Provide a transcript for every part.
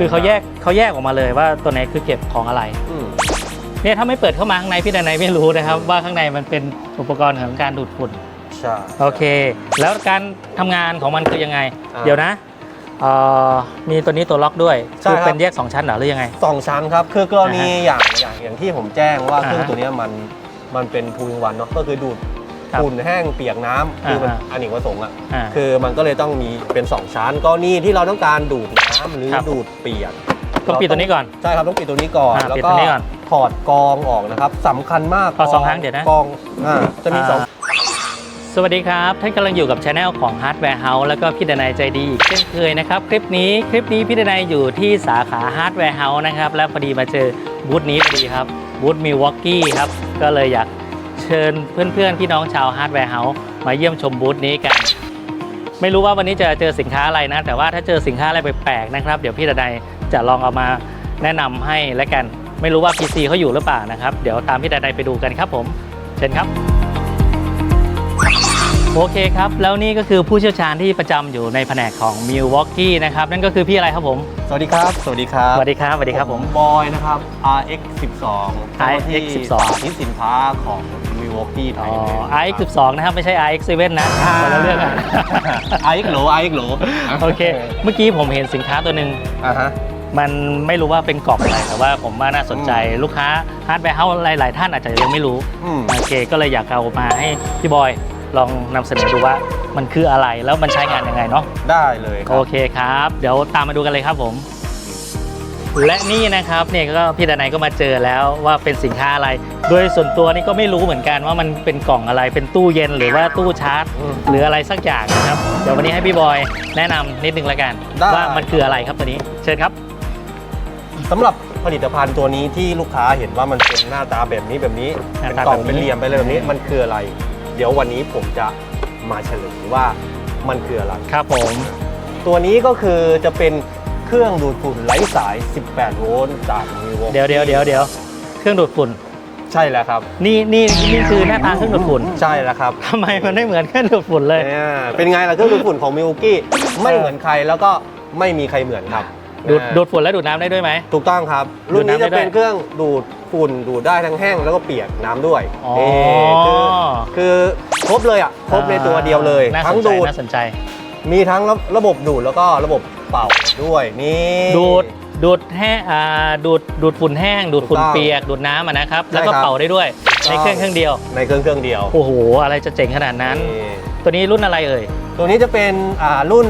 คือเขาแยกเขาแยกออกมาเลยว่าตัวไหนคือเก็บของอะไรอืมเนี่ยถ้าไม่เปิดเข้ามาข้างในพี่ดนัยไม่รู้นะครับ ว่าข้างในมันเป็นอุปกรณ์ของการดูดฝุ่นใช่โอเค แล้วการทำงานของมันคือยังไงอ่าเดี๋ยวนะเอ่อมีตัวนี้ตัวล็อกด้วยใช่คือครับเป็นแยกสองชั้นเหรอหรือยังไงสองชั้นครับ คือกรณีอ่าฮะอย่างอย่างอย่างที่ผมแจ้งว่าอ่าฮะเครื่องตัวเนี้ยมันมันเป็นพูลวันเนาะก็คือดูด ครับฝุ่นแห้งเปียกน้ำคือมันอ่าฮะอเนกประสงค์อะอ่าคือมันก็เลยต้องมีเป็น2ชั้นกรณีที่เราต้องการดูดน้ำหรือครับ ดูดเปียกก็ปิดตัวนี้ก่อน ใช่ครับต้องปิดตัวนี้ก่อน อ่าแล้วปิดก็ตัวนี้ก่อนถอดกรองออกนะครับสำคัญมากเอาสองครั้งเดี๋ยวนะกรองอ่าจะมีสองาสวัสดีครับ ท่านกำลังอยู่กับช anel ของ Hardware House แล้วก็พี่ดนัยใจดีอีกเช่นเคยนะครับ คลิปนี้คลิปนี้พี่ดนัยอยู่ที่สาขา Hardware House นะครับ และพอดีมาเจอบูธนี้พอดีครับบูธมิวอกกี้ครับ ก็เลยอยาก เชิญเพื่อนๆ พี่น้องชาวฮาร์ดแวร์เฮาส์มาเยี่ยมชมบูธนี้กัน ไม่รู้ว่าวันนี้จะเจอสินค้าอะไรนะ แต่ว่าถ้าเจอสินค้าอะไรแปลกๆนะครับ เดี๋ยวพี่ดนายจะลองเอามาแนะนำให้และกัน ไม่รู้ว่า PC เขาอยู่หรือเปล่านะครับ เดี๋ยวตามพี่ดนายไปดูกันครับผม เชิญครับ โอเคครับ แล้วนี่ก็คือผู้เชี่ยวชาญที่ประจำอยู่ในแผนกของ Milwaukee นะครับนั่นก็คือพี่อะไรครับผม สวัสดีครับ สวัสดีครับสวัสดีครับสวัสดีครับผมบอยนะครับ RX 12 RX 12สาธิตสินค้าของ Milwaukee ไทอ๋ยอ RX 12นะครับไม่ใช่ RX 7นะคนละเรื่องกัน RX โหล RX โหลโอเค เมื่อกี้ผมเห็นสินค้าตัวหนึ่งอ่าฮะมันไม่รู้ว่าเป็นกล่องอะไรแต่ว่าผมว่าน่าสนใจลูกค้าฮาร์ดแวร์เฮาหลาย ๆ ท่านอาจจะยังไม่รู้อืมโอเค ก็เลยอยากเอามาให้พี่บอย ลองนำเสนอดูว่ามันคืออะไรแล้วมันใช้งานยังไงเนาะ ได้เลยครัโอบเคครับ เดี๋ยวตามมาดูกันเลยครับผม และนี่นะครับเนี่ยก็พี่ดนัยก็มาเจอแล้วว่าเป็นสินค้าอะไร โดยส่วนตัวนี่ก็ไม่รู้เหมือนกันว่ามันเป็นกล่องอะไรเป็นตู้เย็นหรือว่าตู้ชาร์จอืมหรืออะไรสักอย่างนะครับ เดี๋ยววันนี้ให้พี่บอยแนะนำนิดนึงละกัน ได้ ว่ามันคืออะไรครับตัวนี้ เชิญครับ สำหรับผลิตภัณฑ์ตัวนี้ที่ลูกค้าเห็นว่ามันเป็นหน้าตาแบบนี้แบบนี้ หน้าเป็นตากล่องแบบนี้ เป็นเหลี่ยมไปเลยแบบนี้มันคืออะไร เดี๋ยววันนี้ผมจะมาเฉลยว่ามันคืออะไร ครับผม ตัวนี้ก็คือจะเป็นเครื่องดูดฝุ่นไร้สาย 18 โวลต์จาก Milwaukee เดี๋ยวเดี๋ยวเดี๋ยวเดี๋ยวเครื่องดูดฝุ่น ใช่แล้วครับ นี่นี่นี่คือหน้าตาเครื่องดูดฝุ่นใช่แล้วครับทำไมมันไม่เหมือนเครื่องดูดฝุ่นเลย เนี่ยเป็นไงล่ะเครื่องดูดฝุ่นของ Milwaukee ไม่เหมือนใครแล้วก็ไม่มีใครเหมือนครับ ดูดอ่าดูดฝุ่นและดูดน้ำได้ด้วยไหม ถูกต้องครับ รุ่นนี้ดูดน้ำได้จะเป็นด้วยเครื่องดูดฝุ่นดูดได้ทั้งแห้งแล้วก็เปียกน้ำด้วยอ๋อ นี่คือคือครบเลยอะครบในตัวเดียวเลยน่าสทั้งนใจดูดน่าสนใจ มีทั้งระระบบดูดแล้วก็ระบบเป่าด้วยนี่ ดูดดูดแห้งอ่าดูดดูดฝุ่นแห้ง ดูดฝุ่นถูกต้องเปียก ดูดน้ำอะนะครับใช่แล้วก็ครับ เป่าได้ด้วยถูกต้ในองเครื่องเครื่องเดียว ในเครื่องเครื่องเดียวโอ้โห อะไรจะเจ๋งขนาดนั้น นี่ตัวนี้รุ่นอะไรเอ่ย ตัวนี้จะเป็นอ่ารุ่น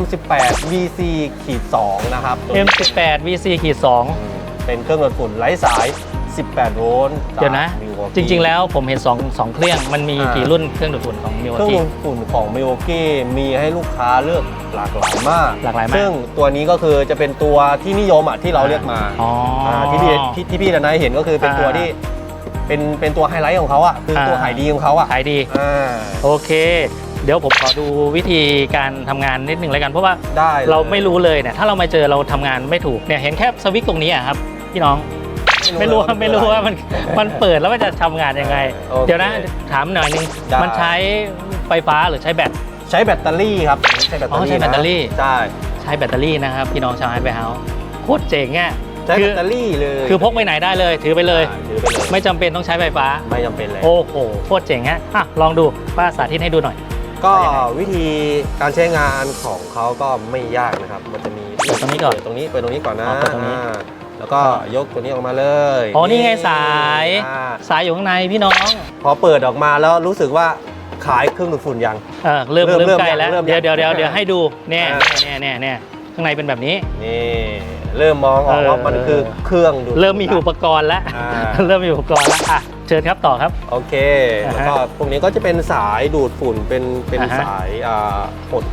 M18 VC ขีด2นะครับตัวนี้ M18 VC ขีดอืมเป็นเครื่องดูดฝุ่นไร้สาย 18 โวลต์2เดี๋ยวนะ จาก Milwaukee จริง ๆ แล้วผมเห็น2งเครื่อง มันมีอ่า กี่กี่รุ่นเครื่องดูดฝุ่นของเครื่อง Milwaukee ดูดฝุ่นของ Milwaukee มีให้ลูกค้าเลือกหลากหลายมากหลากหลายมากซึ่งตัวนี้ก็คือจะเป็นตัวที่นิยมอะที่เราเรียกมาอ๋ออาที่พี่ที่ที่พี่ดนายเห็นก็คือเป็นอ่าตัวที่เป็นเป็นตัวไฮไลท์ของเขาอะคือตัวอ่าขายดีของเขาอะขายดี อ่า โอเค เดี๋ยวผมขอดูวิธีการทำงานนิดนึงแล้วกัน เพราะว่าได้ลยเราไม่รู้เลยเนี่ยถ้าเรามาเจอเราทำงานไม่ถูกเนี่ยเห็นแค่สวิตช์ตรงนี้อะครับพี่น้องไม่รู้ว่าไม่รู้ว่ามันมันเปิดแล้วมันจะทำงานยังไงโอคเดี๋ยวนะถามหน่อยนึงได้มันใช้ไฟฟ้าหรือใช้แบตใช้แบตเตอรี่ครับใช้แบตเตออ๋อรี่ใช้แบตเตอรี่นะใช่ใช้แบตเตอรี่นะครับพี่น้องชาวไฮไปเฮาโคตรเจ๋งอะใช้คืแบตเตอรี่เลยคือพกไปไหนได้เลย ถือไปเลยใช่ถือไปเลยไม่จำเป็นต้องใช้ไฟฟ้าไม่จำเป็นเลยโอ้โหโคตรเจ๋งฮะอะลองดูป้าสาธิตให้ดูหน่อย ก็ไปยังไงวิธีการใช้งานของเขาก็ไม่ยากนะครับ มันจะมีเปิดตรงนี้ก่อนเปิดตรงนี้เปิดตรงนี้ก่อนนะอ๋อเปิดตรงนี้อ่าแล้วก็ยกตัวนี้ออกมาเลยอ๋อนี่ไงสายอ่าสายอยู่ข้างในพี่น้อง พอเปิดออกมาแล้วรู้สึกว่าขายเครื่องดูดฝุ่นยังเออเริ่มเริ่มเริ่มใกล้แล้วเริ่มเดี๋ยวยังเดี๋ยวเดี๋ยวเดี๋ยวให้ดูเนี่ยอ่าเนี่ยเนี่ยเนี่ยข้างในเป็นแบบนี้นี่เริ่มมองออกว่าเออมันคือเครื่องดูดเริ่มมีอุปกรณ์แล้วอ่าเริ่มมีอุปกรณ์แล้วอะ เชิญครับต่อครับ โอเคอ่าแล้วฮะก็พวกนี้ก็จะเป็นสายดูดฝุ่นเป็นเป็นอ่าฮะ สายอ่าหด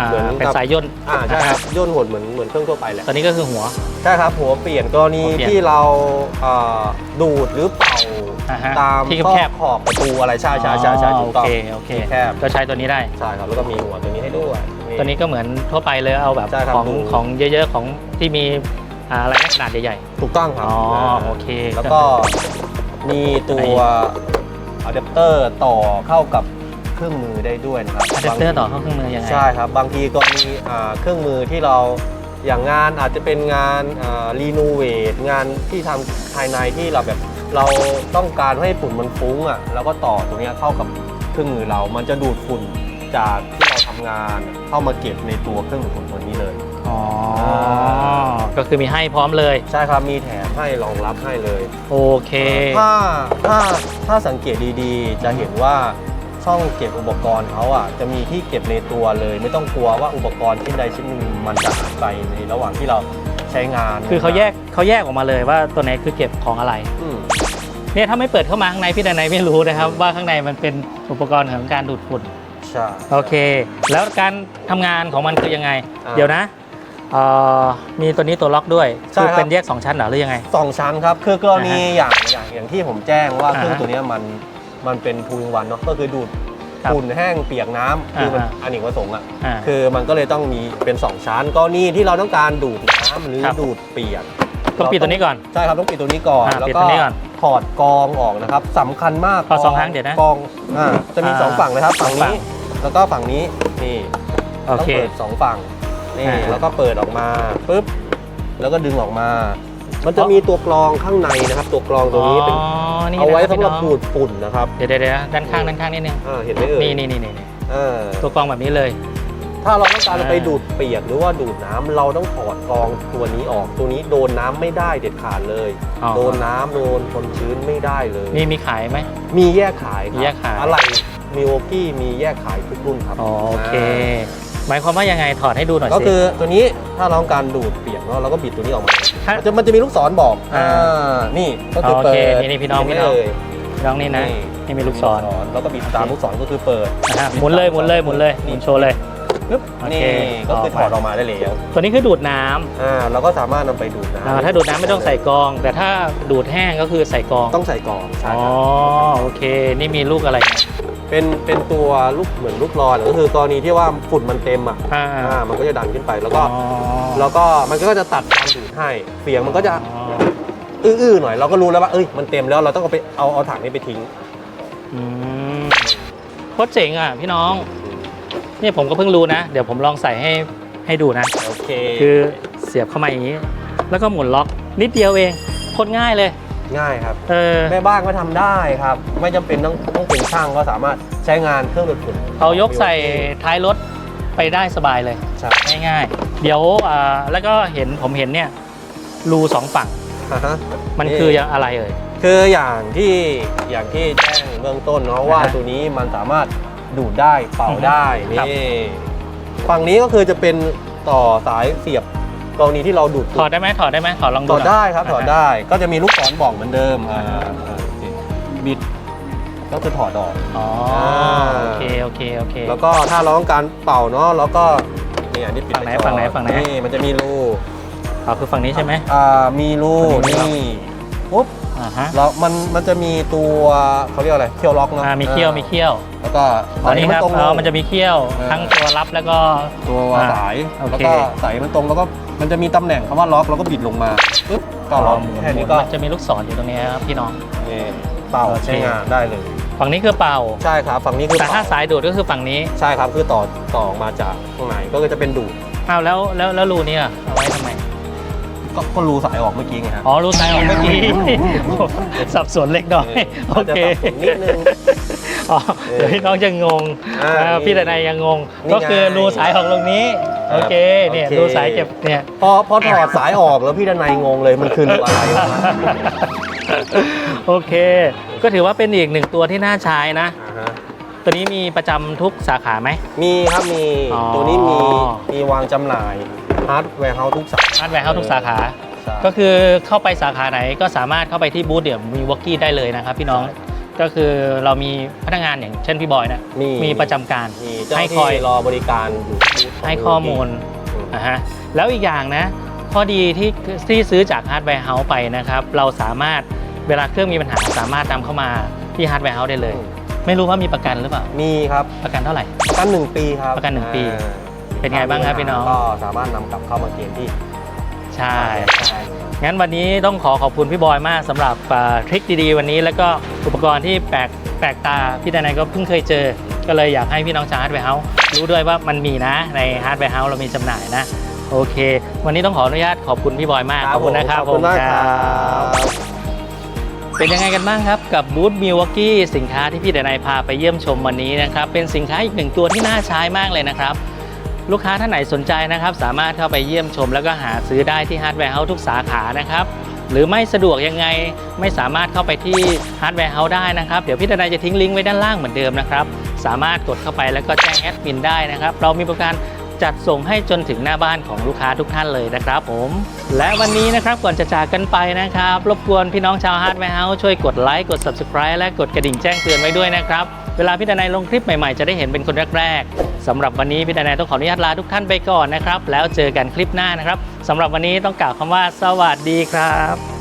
อ่าเหมือนกับ เป็นสายย่นอ่าใช่ครับย่นหดเหมือนเหมือนเครื่องทั่วไปแหละ ตอนนี้ก็คือหัว ใช่ครับหัวเปลี่ยนกรณีหัวเปลี่ยนที่เราอ่าดูดหรือเป่าอ่าฮะตามที่ซอแคกบขอบประตูอะไรใช่ใช่ใช่ใช่ถูกต้องโอเคโอเคที่แคบก็ใช้ตัวนี้ได้ ใช่ครับแล้วก็มีหัวตัวนี้ให้ด้วย ตัวนี้ก็เหมือนทั่วไปเลยเอาแบบใช่ครับของดู ของเยอะๆของที่มีอ่าอะไรนะขนาดใหญ่ถูกต้องคๆรับอ๋อนะโอเคแล้วก็ มีตัวอะแดปเตอร์ต่อเข้ากับเครื่องมือได้ด้วยนะครับอะแดปเตอร์ต่อเข้าเครื่องมือยังไงใช่ครับ บางทีก็มีอ่าเครื่องมือที่เราอย่างงานอาจจะเป็นงานรีโนเวทงานที่ทำภายในที่เราแบบเราต้องการให้ฝุ่นมันฟุ้งอะแล้วก็ต่อตรงเนี้ยเข้ากับเครื่องมือเรา มันจะดูดฝุ่นจากที่เราทำงานเข้ามาเก็บในตัวเครื่องดูดฝุ่นตัวนี้เลยอ๋อก็คือมีให้พร้อมเลยใช่ครับมีแถม ให้รองรับให้เลยโอเค ถ้าถ้าถ้าสังเกตดีๆ จะเห็นว่าช่องเก็บอุปกรณ์เขาอะจะมีที่เก็บในตัวเลย ไม่ต้องกลัวว่าอุปกรณ์ชิ้นใดชิ้นหนึ่งมันจะหายไปในระหว่างที่เราใช้งานคือเขาแยกเขาแยกออกมาเลยว่าตัวไหนคือเก็บของอะไรอืมเนี่ยถ้าไม่เปิดเข้ามาข้างในพี่ดนัยไม่รู้นะครับ ว่าข้างในมันเป็นอุปกรณ์ของการดูดฝุ่นใช่ โอเค แล้วการทำงานของมันคือยังไง อ่า เดี๋ยวนะเอ่อ มีตัวนี้ตัวล็อกด้วยใช่คือครับ เป็นแยก 2 ชั้นเหรอหรือยังไง สองชั้นครับ คือกรณีอ่าฮะอย่างอย่างอย่างที่ผมแจ้งว่าอ่าฮะเครื่องตัวเนี้ยมันมันเป็นพูลวันเนาะก็คือดูดครับฝุ่นแห้งเปียกน้ำคือมันอ่าฮะอันหนึ่งประสงค์อะอ่า คือมันก็เลยต้องมีเป็น2ชั้นกรณีที่เราต้องการดูดน้ำหรือครับ ดูดเปียก ต้องปิดตัวนี้ก่อน ใช่ครับต้องปิดตัวนี้ก่อน อ่าแล้วปิดก็ตัวนี้ก่อนถอดกรองออกนะครับสำคัญมากขอสองครั้งเดี๋ยวนะกรองอ่าจะมีอ่าสองฝั่งนะครับฝั่งสองฝั่นี้งแล้วก็ฝั่งนี้นี่โอต้องเค เปิดสองฝั่ง นี่อ่า แล้วก็เปิดออกมาปุ๊บแล้วก็ดึงออกมา มันจะมีตัวกรองข้างในนะครับ ตัวกรองตัวนี้เป็นอ๋อนี่เอาไว้นะคสำหรับพี่น้องดูดฝุ่นนะครับเดี๋ยวเดี๋ยวเดี๋ยวด้านข้างด้านข้างนิดนึงอ่าเห็นไหมเอ่ยนี่นี่นี่นี่อ่าตัวกรองแบบนี้เลย ถ้าเราต้องการจะไปอ่าดูดเปียกหรือว่าดูดน้ำเราต้องถอดกรองตัวนี้ออก ตัวนี้โดนน้ำไม่ได้เด็ดขาดเลย อ๋อ โดนน้ำโดนคนชื้นไม่ได้เลยนี่มีขายไหม มีแยกขายครับมีแยกขาย อะไรมิวกี้มีแยกขายทุกรุ่นครับอ๋อโอเคา หมายความว่ายังไงถอดให้ดูหน่อยก็สิคือตัวนี้ถ้าเราต้องการดูดเปียกเนาะเราก็บิดตัวนี้ออกมาถ้ามันจะมันจะมีลูกศรบอกอ่า อ่านี่ก็คือโอเปิเคดนี่นี่พี่น้องเห็พี่ไหมน้องเอ่ยน้องนี่นะนี่มีลูกศรแล้วก็บิดตามลูกศรก็คือเปิดนะฮะหมุนเลยหมุนเลยหมุนเลยหมุนโชว์เลย ปึ๊บโอเค นี่ก็คือถอดออกมาได้แล้วตัวนี้คือดูดน้ำอ่าเราก็สามารถนำไปดูดอ่าน้ำถ้าดูดน้ำไม่ต้องใส่กรอง แต่ถ้าดูดแห้งก็คือใส่กรองต้องใส่กรองใช่อ๋อครับโอเค นี่มีลูกอะไรเนี่ย เป็นเป็นตัวลูกเหมือนลูกรอนก็คือกรณีที่ว่าฝุ่นมันเต็มอะอ่าอ่ามันก็จะดันขึ้นไปแล้วก็อ๋อ แล้วก็มันก็จะตัดความดูดให้เสียงมันก็จะอ๋ออื้อๆหน่อย เราก็รู้แล้วว่าเอ้ยมันเต็มแล้วเราต้องเอาไปเอาเอาถังนี้ไปทิ้ง อืมโคตรเจ๋งอะพี่น้อง เนี่ยผมก็เพิ่งรู้นะ เดี๋ยวผมลองใส่ให้ให้ดูนะ โอเคคือเสียบเข้ามาอย่างนี้ แล้วก็หมุนล็อกนิดเดียวเองโคตรง่ายเลย ง่ายครับ เออแม่บ้านก็ทำได้ครับ ไม่จำเป็นต้องต้องเป็นช่างก็สามารถใช้งานเครื่องดูดฝุ่นเอายกใส่ท้ายรถไปได้สบายเลย ใช่ง่ายๆ เดี๋ยวอ่าแล้วก็เห็นผมเห็นเนี่ยรูสองฝั่งอ่าฮะ มันคือยังอะไรเอ่ย คืออย่างที่อย่างที่แจ้งเบื้องต้นเนาะว่าอ่าฮะตัวนี้มันสามารถดูดได้เป่าได้ครับ นี่ฝั่งนี้ก็คือจะเป็นต่อสายเสียบ กรณีที่เราดูดถอดได้ไหมถอดได้ไหมถอดลองดูถอดหน่ยได้ครับถอดาฮะได้ก็จะมีลูกศรบอกเหมือนเดิมอ่าอ่าฮะอ่าโอเคบิดก็คือถอดออก อ๋ออ่าโอเคโอเคโอเค แล้วก็ถ้าเราต้องการเป่าเนาะแล้วก็นี่อันนี้ปิดฝั่งไหนก่อฝั่งไหนฝั่งไหน นี่มันจะมีรูเอาคือฝั่งนี้ใช่ไหม อ่ามีรูฝั่งนี้นี่ปุ๊บอ่าฮะแล้วมันมันจะมีตัวเขาเรียกอะไรเคี่ยวล็อกเนาะอ่ามีเขี้ยวมีเขี้ยวแล้วก็ตอนนี้ครับตรงเออมันจะมีเขี้ยว เออ ทั้งตัวรับแล้วก็ ตัวอ่าสายโอเค แล้วก็สายมันตรงแล้วก็ มันจะมีตำแหน่งคำว่าล็อกแล้วก็บิดลงมาปุ๊บก็ล็อกหมุนแค่นี้ก็มันจะมีลูกศรอยู่ตรงนี้ครับพี่น้อง นี่เป่าโอเค ใช้งานได้เลย ฝั่งนี้คือเป่า ใช่ครับ ฝั่งนี้คือแต่ถ้าเป่าสายดูดก็คือฝั่งนี้ใช่ครับคือต่อต่อออกมาจากข้างในก็จะเป็นดูดอ้าวแล้วแล้วแล้วรูนี้อะเอาไว้ทำไมก็ก็รูสายออกเมื่อกี้ไงฮะ อ๋อรูสายออกเมื่อกี้สับสนเล็กน้อยโออาจจะเคสับสนนิดนึงอ๋อเออเดี๋ยวพี่น้องจะงงอ่าเออพี่แต่นายยังงง นี่ก็คือไง รูสายออกตรงนี้ครับ โอเคเนี่ยโอเครูสายเก็บเนี่ย พอพอถอดสายออกแล้วพี่ดนัยงงเลยมันคือรูอะไรวะ โอเค ก็ถือว่าเป็นอีกหนึ่งตัวที่น่าใช้นะอ่าฮะตัวนี้มีประจำทุกสาขาไหม มีครับมีอ๋อ ตัวนี้มีมีวางจำหน่ายฮาร์ดแวร์เฮาส์ทุกสาขาฮาร์ดแวร์เข้าทุกสาขาใช่ก็คือเข้าไปสาขาไหนก็สามารถเข้าไปที่บูธเดี๋ยวมีวอกกี้ได้เลยนะครับพี่น้อง ก็คือเรามีพนักงานอย่างเช่นพี่บอยนะมี มีประจำการมีเจ้าหให้น้าคอยที่รอบริการอยู่ที่บูธขงให้ข้อมูลอืมนะฮะแล้วอีกอย่างนะ ข้อดีที่ที่ซื้อจากฮาร์ดแวร์เฮาส์ไปนะครับ เราสามารถเวลาเครื่องมีปัญหาสามารถนำเข้ามาที่ฮาร์ดแวร์เฮาส์ได้เลย ไม่รู้ว่ามีประกันหรือเปล่า มีครับประกันเท่าไหร่ ประกันหนึ่งปีครับประกันหนึ่งปีอ่าเป็นไงบ้างครับพี่น้อง ก็สามารถนำกลับเข้ามาเกณฑ์ที่ใช่ใช่ งั้นวันนี้ต้องขอขอบคุณพี่บอยมากสำหรับอ่าทริคดีๆวันนี้ แล้วก็อุปกรณ์ที่แปลกแปลกตาพี่ดนายก็เพิ่งเคยเจอ ก็เลยอยากให้พี่น้องชาวฮาร์ดแวร์เฮาส์รู้ด้วยว่ามันมีนะในฮาร์ดแวร์เฮาส์เรามีจำหน่ายนะ โอเค วันนี้ต้องขออนุญาตขอบคุณพี่บอยมากขอบคุณนะครับขอบคุณมากครัผมบเป็นยังไงกันบ้างครับ กับบูธมิว a กี้สินค้าที่พี่เดนายพาไปเยี่ยมชมวันนี้นะครับเป็นสินค้าอีกหนึ่งตัวที่น่าใช้มากเลยนะครับ ลูกค้าท่านไหนสนใจนะครับ สามารถเข้าไปเยี่ยมชม แล้วก็หาซื้อได้ที่ฮาร์ดแวร์เฮาส์ทุกสาขานะครับหรือไม่สะดวกยังไงไม่สามารถเข้าไปที่ฮาร์ดแวร์เฮาส์ได้นะครับ เดี๋ยวพี่ดนายจะทิ้งลิงก์ไว้ด้านล่างเหมือนเดิมนะครับ สามารถกดเข้าไปแล้วก็แจ้งแอดมินได้นะครับ เรามีบริการจัดส่งให้จนถึงหน้าบ้านของลูกค้าทุกท่านเลยนะครับผม และวันนี้นะครับก่อนจะจากกันไปนะครับ รบกวนพี่น้องชาวฮาร์ดแวร์เฮาส์ช่วยกดไลค์กด subscribe และกดกระดิ่งแจ้งเตือนไว้ด้วยนะครับ เวลาพี่ดนายลงคลิปใหม่ๆ จะได้เห็นเป็นคนแรกๆสำหรับวันนี้พี่ดนายต้องขออนุญาตลาทุกท่านไปก่อนนะครับ แล้วเจอกันคลิปหน้านะครับสำหรับวันนี้ต้องกล่าวคำว่า สวัสดีครับ